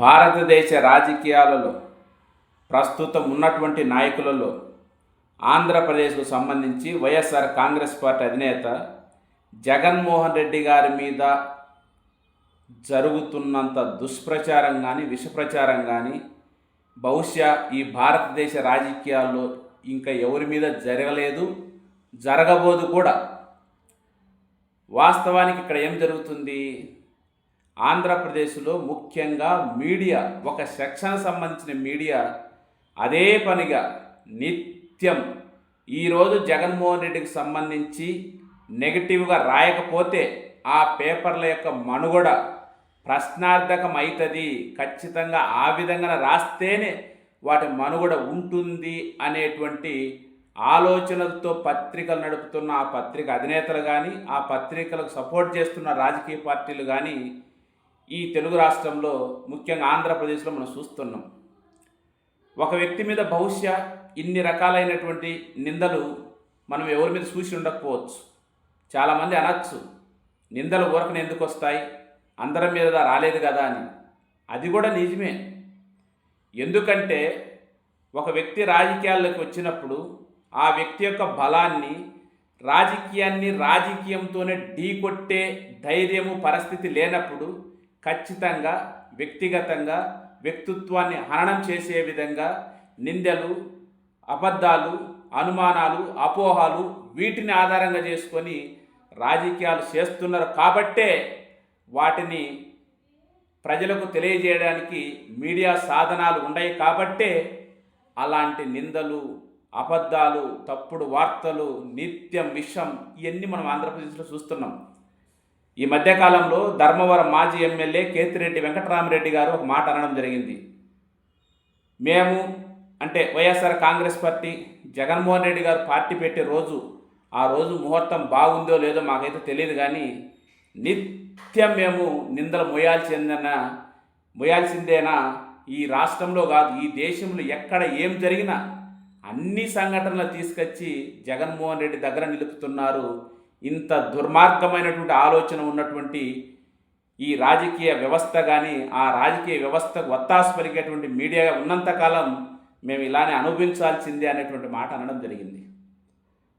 భారతదేశ రాజకీయాలలో ప్రస్తుతం ఉన్నటువంటి నాయకులలో ఆంధ్రప్రదేశ్కు సంబంధించి వైఎస్ఆర్ కాంగ్రెస్ పార్టీ అధినేత జగన్మోహన్ రెడ్డి గారి మీద జరుగుతున్నంత దుష్ప్రచారం కానీ విషప్రచారం కానీ బహుశా ఈ భారతదేశ రాజకీయాల్లో ఇంకా ఎవరి మీద జరగలేదు జరగబోదు కూడా. వాస్తవానికి ఇక్కడ ఏం జరుగుతుంది? ఆంధ్రప్రదేశ్లో ముఖ్యంగా మీడియా ఒక సెక్షన్ సంబంధించిన మీడియా అదే పనిగా నిత్యం ఈరోజు జగన్మోహన్ రెడ్డికి సంబంధించి నెగిటివ్గా రాయకపోతే ఆ పేపర్ల యొక్క మనుగడ ప్రశ్నార్థకం అవుతుంది ఖచ్చితంగా ఆ విధంగా రాస్తేనే వాటి మనుగడ ఉంటుంది అనేటువంటి ఆలోచనలతో పత్రికలు నడుపుతున్న ఆ పత్రిక అధినేతలు కానీ ఆ పత్రికలకు సపోర్ట్ చేస్తున్న రాజకీయ పార్టీలు కానీ ఈ తెలుగు రాష్ట్రంలో ముఖ్యంగా ఆంధ్రప్రదేశ్లో మనం చూస్తున్నాం. ఒక వ్యక్తి మీద బహుశా ఇన్ని రకాలైనటువంటి నిందలు మనం ఎవరి మీద చూసి ఉండకపోవచ్చు. చాలామంది అనొచ్చు నిందలు ఊరకనే ఎందుకు వస్తాయి? అందరి మీద రాలేదు కదా అని. అది కూడా నిజమే. ఎందుకంటే ఒక వ్యక్తి రాజకీయాల్లోకి వచ్చినప్పుడు ఆ వ్యక్తి యొక్క బలాన్ని రాజకీయాన్ని రాజకీయంతోనే ఢీకొట్టే ధైర్యము పరిస్థితి లేనప్పుడు ఖచ్చితంగా వ్యక్తిగతంగా వ్యక్తిత్వాన్ని హననం చేసే విధంగా నిందలు అబద్ధాలు అనుమానాలు అపోహాలు వీటిని ఆధారంగా చేసుకొని రాజకీయాలు చేస్తున్నారు కాబట్టే వాటిని ప్రజలకు తెలియజేయడానికి మీడియా సాధనాలు ఉన్నాయి కాబట్టే అలాంటి నిందలు అబద్ధాలు తప్పుడు వార్తలు నిత్యం విషం ఇవన్నీ మనం ఆంధ్రప్రదేశ్లో చూస్తున్నాం. ఈ మధ్యకాలంలో ధర్మవరం మాజీ ఎమ్మెల్యే కేతిరెడ్డి వెంకటరామరెడ్డి గారు ఒక మాట అనడం జరిగింది. మేము అంటే YSR Congress party Jaganmohan Reddy గారు పార్టీ పెట్టే రోజు ఆ రోజు ముహూర్తం బాగుందో లేదో మాకైతే తెలియదు కానీ నిత్యం మేము నిందలు మోయాల్సిందనా మోయాల్సిందేనా ఈ రాష్ట్రంలో కాదు ఈ దేశంలో ఎక్కడ ఏం జరిగినా అన్ని సంఘటనలు తీసుకొచ్చి జగన్మోహన్ రెడ్డి దగ్గర నిలుపుతున్నారు. ఇంత దుర్మార్గమైనటువంటి ఆలోచన ఉన్నటువంటి ఈ రాజకీయ వ్యవస్థ కానీ ఆ రాజకీయ వ్యవస్థకు వత్తాసు పలికేటువంటి మీడియా ఉన్నంతకాలం మేము ఇలానే అనుభవించాల్సిందే అనేటువంటి మాట అనడం జరిగింది.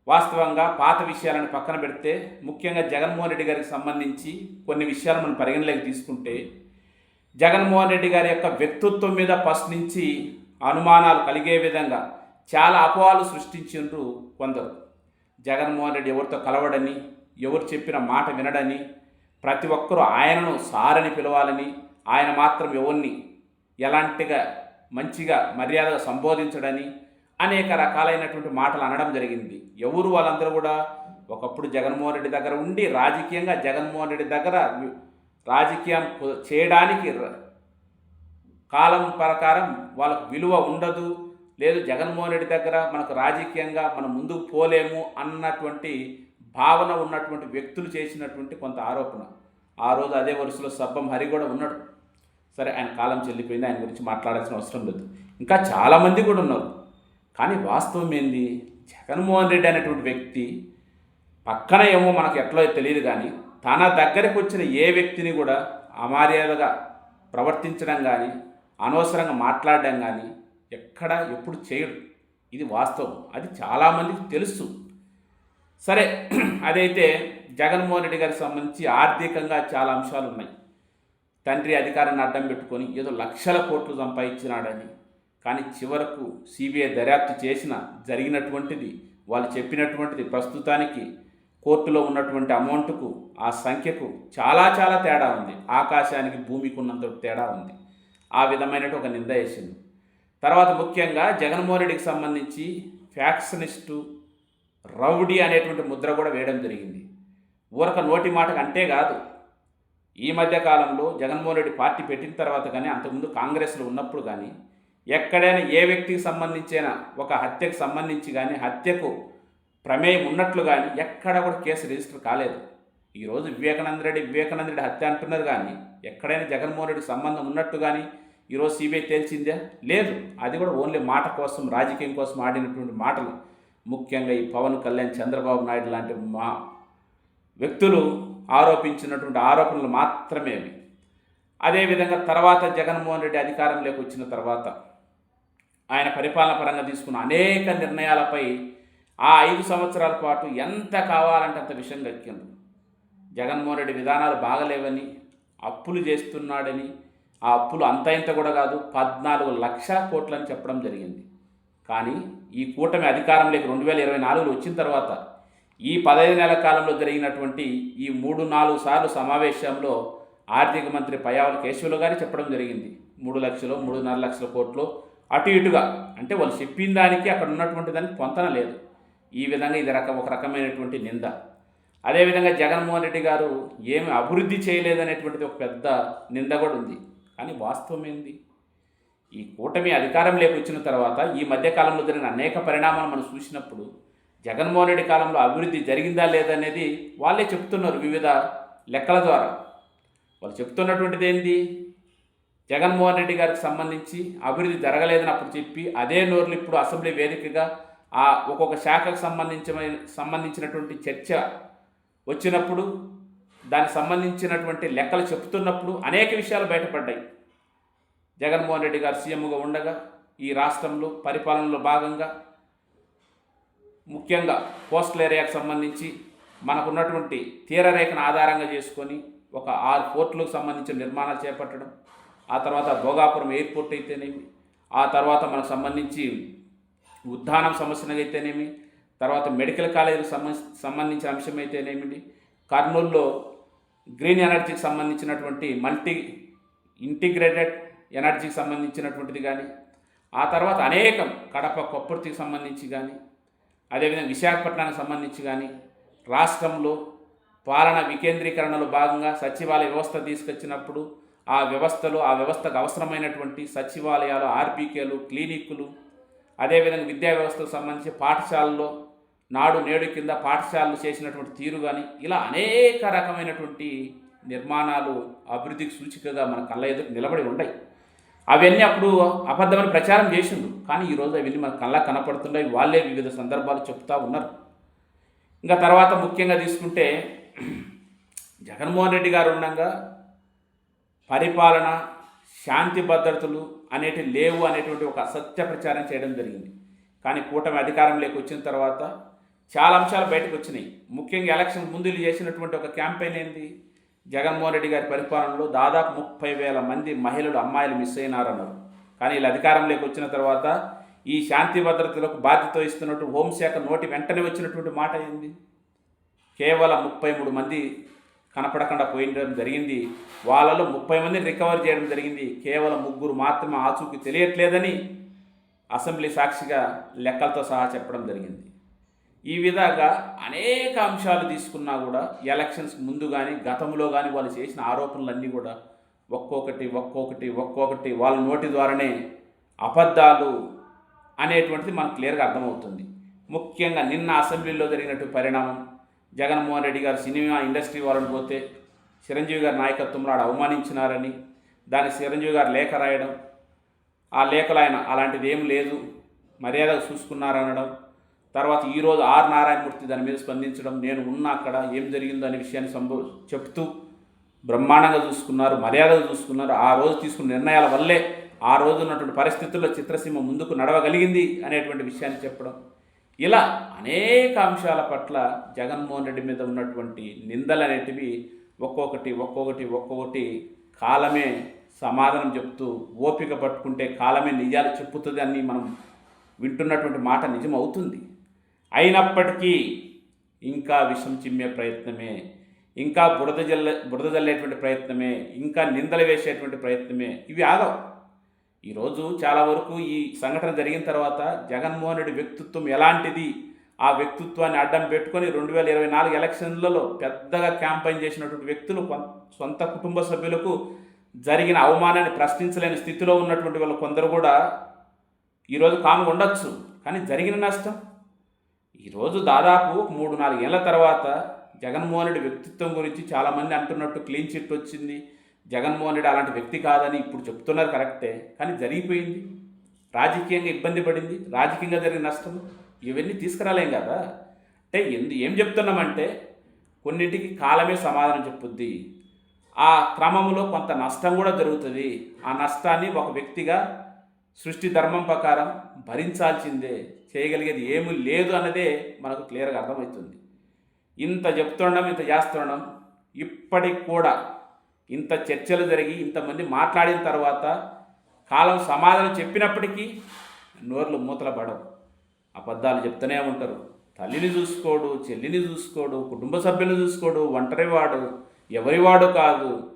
వాస్తవంగా పాత విషయాలను పక్కన పెడితే ముఖ్యంగా జగన్మోహన్ రెడ్డి గారికి సంబంధించి కొన్ని విషయాలు మనం పరిగణలోకి తీసుకుంటే జగన్మోహన్ రెడ్డి గారి యొక్క వ్యక్తిత్వం మీద ఫస్ట్ నుంచి అనుమానాలు కలిగే విధంగా చాలా అపోహాలు సృష్టించిండ్రు కొందరు. జగన్మోహన్ రెడ్డి ఎవరితో కలవడని ఎవరు చెప్పిన మాట వినడని ప్రతి ఒక్కరూ ఆయనను సారని పిలవాలని ఆయన మాత్రం ఎవరిని ఎలాంటిగా మంచిగా మర్యాదగా సంబోధించడని అనేక రకాలైనటువంటి మాటలు అనడం జరిగింది. ఎవరు వాళ్ళందరూ కూడా ఒకప్పుడు జగన్మోహన్ రెడ్డి దగ్గర ఉండి రాజకీయంగా జగన్మోహన్ రెడ్డి దగ్గర రాజకీయం చేయడానికి కాలం ప్రకారం వాళ్ళకు విలువ ఉండదు. లేదు జగన్మోహన్ రెడ్డి దగ్గర మనకు రాజకీయంగా మనం ముందుకు పోలేము అన్నటువంటి భావన ఉన్నటువంటి వ్యక్తులు చేసినటువంటి కొంత ఆరోపణ. ఆ రోజు అదే వరుసలో సబ్బం హరి కూడా ఉన్నాడు. సరే ఆయన కాలం చెల్లిపోయింది ఆయన గురించి మాట్లాడాల్సిన అవసరం లేదు. ఇంకా చాలామంది కూడా ఉన్నారు. కానీ వాస్తవం ఏంది? జగన్మోహన్ రెడ్డి అనేటువంటి వ్యక్తి పక్కన ఏమో మనకు ఎట్లా తెలియదు కానీ తన దగ్గరకు వచ్చిన ఏ వ్యక్తిని కూడా అమర్యాదగా ప్రవర్తించడం కానీ అనవసరంగా మాట్లాడడం కానీ ఎక్కడ ఎప్పుడు చేయడు ఇది వాస్తవం. అది చాలామందికి తెలుసు. సరే అదైతే జగన్మోహన్ రెడ్డి గారికి సంబంధించి ఆర్థికంగా చాలా అంశాలు ఉన్నాయి. తండ్రి అధికారాన్ని అడ్డం పెట్టుకొని ఏదో లక్షల కోట్లు సంపాదించినాడని కానీ చివరకు సిబిఐ దర్యాప్తు చేసిన జరిగినటువంటిది వాళ్ళు చెప్పినటువంటిది ప్రస్తుతానికి కోర్టులో ఉన్నటువంటి అమౌంట్కు ఆ సంఖ్యకు చాలా చాలా తేడా ఉంది. ఆకాశానికి భూమికి ఉన్నంత తేడా ఉంది. ఆ విధమైన ఒక నింద వేసింది. తర్వాత ముఖ్యంగా జగన్మోహన్ రెడ్డికి సంబంధించి ఫ్యాక్షనిస్టు రౌడీ అనేటువంటి ముద్ర కూడా వేయడం జరిగింది. ఊరక నోటి మాటకు అంటే కాదు. ఈ మధ్య కాలంలో జగన్మోహన్ రెడ్డి పార్టీ పెట్టిన తర్వాత కానీ అంతకుముందు కాంగ్రెస్లో ఉన్నప్పుడు కానీ ఎక్కడైనా ఏ వ్యక్తికి సంబంధించిన ఒక హత్యకు సంబంధించి కానీ హత్యకు ప్రమేయం ఉన్నట్లు కానీ ఎక్కడ కూడా కేసు రిజిస్టర్ కాలేదు. ఈరోజు వివేకానంద రెడ్డి వివేకానంద రెడ్డి హత్య అంటున్నారు కానీ ఎక్కడైనా జగన్మోహన్ రెడ్డికి సంబంధం ఉన్నట్టు కానీ ఈరోజు సిబిఐ తేల్చిందే? లేదు. అది కూడా ఓన్లీ మాట కోసం రాజకీయం కోసం ఆడినటువంటి మాటలు. ముఖ్యంగా ఈ పవన్ కళ్యాణ్ చంద్రబాబు నాయుడు లాంటి మా వ్యక్తులు ఆరోపించినటువంటి ఆరోపణలు మాత్రమే అవి. అదేవిధంగా తర్వాత జగన్మోహన్ రెడ్డి అధికారంలోకి వచ్చిన తర్వాత ఆయన పరిపాలన పరంగా తీసుకున్న అనేక నిర్ణయాలపై ఆ ఐదు సంవత్సరాల పాటు ఎంత కావాలంటే అంత విషయం గక్కింది. జగన్మోహన్ రెడ్డి విధానాలు బాగలేవని అప్పులు చేస్తున్నాడని ఆ అప్పులు అంత ఇంత కూడా కాదు పద్నాలుగు లక్షల కోట్లని చెప్పడం జరిగింది. కానీ ఈ కూటమి అధికారంలోకి రెండు వేల ఇరవై నాలుగులో వచ్చిన తర్వాత ఈ పదహైదు నెలల కాలంలో జరిగినటువంటి ఈ మూడు నాలుగు సార్లు సమావేశంలో ఆర్థిక మంత్రి పయావల కేశవులు గారు చెప్పడం జరిగింది. మూడు లక్షలు మూడున్నర లక్షల కోట్లు అటు ఇటుగా. అంటే వాళ్ళు చెప్పిన దానికి అక్కడ ఉన్నటువంటి దానికి పొంతన లేదు. ఈ విధంగా ఇది రకం ఒక రకమైనటువంటి నింద. అదేవిధంగా జగన్మోహన్ రెడ్డి గారు ఏమి అభివృద్ధి చేయలేదనేటువంటిది ఒక పెద్ద నింద కూడా ఉంది. కానీ వాస్తవం ఏంది ఈ కూటమి అధికారంలోకి వచ్చిన తర్వాత ఈ మధ్యకాలంలో జరిగిన అనేక పరిణామాలు మనం చూసినప్పుడు జగన్మోహన్ రెడ్డి కాలంలో అభివృద్ధి జరిగిందా లేదనేది వాళ్ళే చెప్తున్నారు వివిధ లెక్కల ద్వారా. వాళ్ళు చెప్తున్నటువంటిది ఏంది? జగన్మోహన్ రెడ్డి గారికి సంబంధించి అభివృద్ధి జరగలేదని అప్పుడు చెప్పి అదే నోర్లు ఇప్పుడు అసెంబ్లీ వేదికగా ఆ ఒక్కొక్క శాఖకు సంబంధించిన సంబంధించినటువంటి చర్చ వచ్చినప్పుడు దానికి సంబంధించినటువంటి లెక్కలు చెప్తున్నప్పుడు అనేక విషయాలు బయటపడ్డాయి. జగన్మోహన్ రెడ్డి గారు సీఎంగా ఉండగా ఈ రాష్ట్రంలో పరిపాలనలో భాగంగా ముఖ్యంగా కోస్టల్ ఏరియాకు సంబంధించి మనకున్నటువంటి తీరరేఖను ఆధారంగా చేసుకొని ఒక ఆరు పోర్టులకు సంబంధించిన నిర్మాణాలు చేపట్టడం ఆ తర్వాత భోగాపురం ఎయిర్పోర్ట్ అయితేనేమి ఆ తర్వాత మనకు సంబంధించి ఉద్దానం సమస్యను అయితేనేమి తర్వాత మెడికల్ కాలేజీకి సంబంధించి సంబంధించిన అంశం అయితేనేమిటి కర్నూలులో గ్రీన్ ఎనర్జీకి సంబంధించినటువంటి మల్టీ ఇంటిగ్రేటెడ్ ఎనర్జీకి సంబంధించినటువంటిది కానీ ఆ తర్వాత అనేకం కడప కొప్పర్తికి సంబంధించి కానీ అదేవిధంగా విశాఖపట్నానికి సంబంధించి కానీ రాష్ట్రంలో పాలన వికేంద్రీకరణలో భాగంగా సచివాలయ వ్యవస్థ తీసుకొచ్చినప్పుడు ఆ వ్యవస్థలో ఆ వ్యవస్థకు అవసరమైనటువంటి సచివాలయాలు ఆర్బీకేలు క్లినిక్కులు అదేవిధంగా విద్యా వ్యవస్థకు సంబంధించి పాఠశాలల్లో నాడు నేడు కింద పాఠశాలలు చేసినటువంటి తీరు కానీ ఇలా అనేక రకమైనటువంటి నిర్మాణాలు అభివృద్ధికి సూచికగా మన కళ్ళ ఎదురు నిలబడి ఉంటాయి అవన్నీ అప్పుడు అబద్ధమని ప్రచారం చేసిండు కానీ ఈరోజు అవన్నీ మన కళ్ళ కనపడుతున్నాయి. వాళ్ళే వివిధ సందర్భాలు చెప్తా ఉన్నారు. ఇంకా తర్వాత ముఖ్యంగా తీసుకుంటే జగన్మోహన్ రెడ్డి గారు ఉండగా పరిపాలన శాంతి భద్రతలు అనేటి లేవు అనేటువంటి ఒక అసత్య ప్రచారం చేయడం జరిగింది. కానీ కూటమి అధికారంలోకి వచ్చిన తర్వాత చాలా అంశాలు బయటకు వచ్చినాయి. ముఖ్యంగా ఎలక్షన్ ముందులు చేసినటువంటి ఒక క్యాంపెయిన్ ఏంటి జగన్మోహన్ రెడ్డి గారి పరిపాలనలో దాదాపు ముప్పై వేల మంది మహిళలు అమ్మాయిలు మిస్ అయినారన్నారు. కానీ వీళ్ళు అధికారంలోకి వచ్చిన తర్వాత ఈ శాంతి భద్రతలకు బాధ్యత ఇస్తున్నట్టు హోంశాఖ నోటి వెంటనే వచ్చినటువంటి మాట ఏంది? కేవలం ముప్పై మూడు మంది కనపడకుండా పోయడం జరిగింది. వాళ్ళలో ముప్పై మందిని రికవర్ చేయడం జరిగింది. కేవలం ముగ్గురు మాత్రమే ఆచూకీ తెలియట్లేదని అసెంబ్లీ సాక్షిగా లెక్కలతో సహా చెప్పడం జరిగింది. ఈ విధంగా అనేక అంశాలు తీసుకున్నా కూడా ఎలక్షన్స్ ముందు కానీ గతంలో కానీ వాళ్ళు చేసిన ఆరోపణలన్నీ కూడా ఒక్కొక్కటి ఒక్కొక్కటి ఒక్కొక్కటి వాళ్ళ నోటి ద్వారానే అబద్ధాలు అనేటువంటిది మనకు క్లియర్గా అర్థమవుతుంది. ముఖ్యంగా నిన్న అసెంబ్లీలో జరిగినటువంటి పరిణామం జగన్మోహన్ రెడ్డి గారు సినిమా ఇండస్ట్రీ వాళ్ళని పోతే చిరంజీవి గారి నాయకత్వంలో ఆడ అవమానించినారని దానికి చిరంజీవి గారు లేఖ రాయడం ఆ లేఖలు ఆయన అలాంటిది ఏం లేదు మర్యాదగా చూసుకున్నారనడం తర్వాత ఈరోజు ఆర్ నారాయణమూర్తి దాని మీద స్పందించడం నేను ఉన్న అక్కడ ఏం జరిగిందో అనే విషయాన్ని సంభవ చెప్తూ బ్రహ్మాండంగా చూసుకున్నారు మర్యాదగా చూసుకున్నారు. ఆ రోజు తీసుకున్న నిర్ణయాల వల్లే ఆ రోజు ఉన్నటువంటి పరిస్థితుల్లో చిత్రసీమ ముందుకు నడవగలిగింది అనేటువంటి విషయాన్ని చెప్పడం. ఇలా అనేక అంశాల పట్ల జగన్మోహన్ రెడ్డి మీద ఉన్నటువంటి నిందలు అనేటివి ఒక్కొక్కటి ఒక్కొక్కటి ఒక్కొక్కటి కాలమే సమాధానం చెప్తూ ఓపిక పట్టుకుంటే కాలమే నిజాలు చెప్పుతుంది అని మనం వింటున్నటువంటి మాట నిజం అవుతుంది అయినప్పటికీ ఇంకా విషం చిమ్మే ప్రయత్నమే ఇంకా బురద జల్లే బురద జల్లేటువంటి ప్రయత్నమే ఇంకా నిందలు వేసేటువంటి ప్రయత్నమే. ఇవి ఆగవు. ఈరోజు చాలా వరకు ఈ సంఘటన జరిగిన తర్వాత జగన్మోహన్ రెడ్డి వ్యక్తిత్వం ఎలాంటిది? ఆ వ్యక్తిత్వాన్ని అడ్డం పెట్టుకొని రెండు వేల ఇరవై నాలుగు ఎలక్షన్లలో పెద్దగా క్యాంపెయిన్ చేసినటువంటి వ్యక్తులు సొంత కుటుంబ సభ్యులకు జరిగిన అవమానాన్ని ప్రశ్నించలేని స్థితిలో ఉన్నటువంటి వాళ్ళు కొందరు కూడా ఈరోజు కాము ఉండొచ్చు కానీ జరిగిన నష్టం? ఈరోజు దాదాపు మూడు నాలుగేళ్ళ తర్వాత జగన్మోహన్ రెడ్డి వ్యక్తిత్వం గురించి చాలామంది అంటున్నట్టు క్లీన్ చిట్ వచ్చింది. జగన్మోహన్ రెడ్డి అలాంటి వ్యక్తి కాదని ఇప్పుడు చెప్తున్నారు కరెక్టే కానీ జరిగిపోయింది. రాజకీయంగా ఇబ్బంది పడింది. రాజకీయంగా జరిగిన నష్టం ఇవన్నీ తీసుకురాలేం కదా. అంటే ఎందు ఏం చెప్తున్నామంటే కొన్నింటికి కాలమే సమాధానం చెప్పుద్ది. ఆ క్రమంలో కొంత నష్టం కూడా జరుగుతుంది. ఆ నష్టాన్ని ఒక వ్యక్తిగా సృష్టి ధర్మం ప్రకారం భరించాల్సిందే. చేయగలిగేది ఏమీ లేదు అన్నదే మనకు క్లియర్గా అర్థమవుతుంది. ఇంత చెప్తుండడం ఇంత చేస్తుండడం ఇప్పటికి కూడా ఇంత చర్చలు జరిగి ఇంతమంది మాట్లాడిన తర్వాత కాలం సమాధానం చెప్పినప్పటికీ నోర్లు మూతల పడవు. అబద్ధాలు చెప్తూనే ఉంటారు. తల్లిని చూసుకోడు చెల్లిని చూసుకోడు కుటుంబ సభ్యులను చూసుకోడు ఒంటరివాడు ఎవరివాడు కాదు.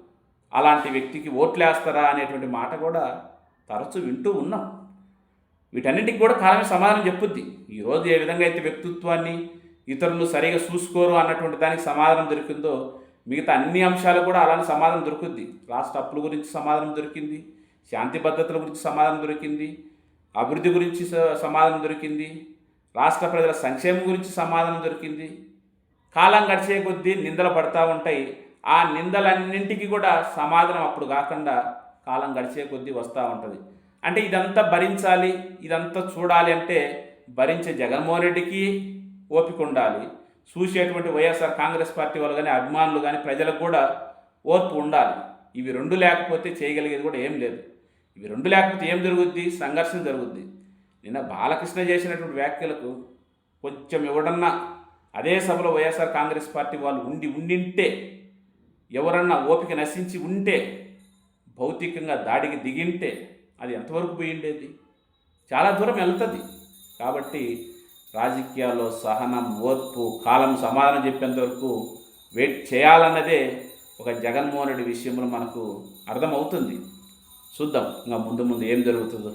అలాంటి వ్యక్తికి ఓట్లేస్తారా అనేటువంటి మాట కూడా తరచూ వింటూ ఉన్నాం. వీటన్నిటికి కూడా కాలమే సమాధానం చెప్పుద్ది. ఈరోజు ఏ విధంగా అయితే వ్యక్తిత్వాన్ని ఇతరులు సరిగా చూసుకోరు అన్నటువంటి దానికి సమాధానం దొరికిందో మిగతా అన్ని అంశాలు కూడా అలానే సమాధానం దొరుకుద్ది. రాష్ట్ర అప్పుల గురించి సమాధానం దొరికింది శాంతి భద్రతల గురించి సమాధానం దొరికింది అభివృద్ధి గురించి స- సమాధానం దొరికింది రాష్ట్ర ప్రజల సంక్షేమం గురించి సమాధానం దొరికింది. కాలం గడిచే కొద్దీ నిందలు పడతా ఉంటాయి. ఆ నిందలన్నింటికి కూడా సమాధానం అప్పుడు కాకుండా కాలం గడిచే కొద్దీ వస్తూ ఉంటుంది. అంటే ఇదంతా భరించాలి ఇదంతా చూడాలి అంటే భరించే జగన్మోహన్ రెడ్డికి ఓపిక ఉండాలి. చూసేటువంటి వైఎస్ఆర్ కాంగ్రెస్ పార్టీ వాళ్ళు కానీ అభిమానులు కానీ ప్రజలకు కూడా ఓర్పు ఉండాలి. ఇవి రెండు లేకపోతే చేయగలిగేది కూడా ఏం లేదు. ఇవి రెండు లేకపోతే ఏం జరుగుద్ది? సంఘర్షణ జరుగుద్ది. నిన్న బాలకృష్ణ చేసినటువంటి వ్యాఖ్యలకు కొంచెం ఎవడన్నా అదే సభలో వైఎస్ఆర్ కాంగ్రెస్ పార్టీ వాళ్ళు ఉండి ఉండింటే ఎవరన్నా ఓపిక నశించి ఉంటే భౌతికంగా దాడికి దిగింటే అది ఎంతవరకు పోయి ఉండేది? చాలా దూరం వెళ్తుంది. కాబట్టి రాజకీయాల్లో సహనం ఓర్పు కాలం సమాధానం చెప్పేంత వరకు వెయిట్ చేయాలన్నదే ఒక జగన్మోహన్ రెడ్డి విషయంలో మనకు అర్థమవుతుంది. చూద్దాం ఇంకా ముందు ముందు ఏం జరుగుతుందో.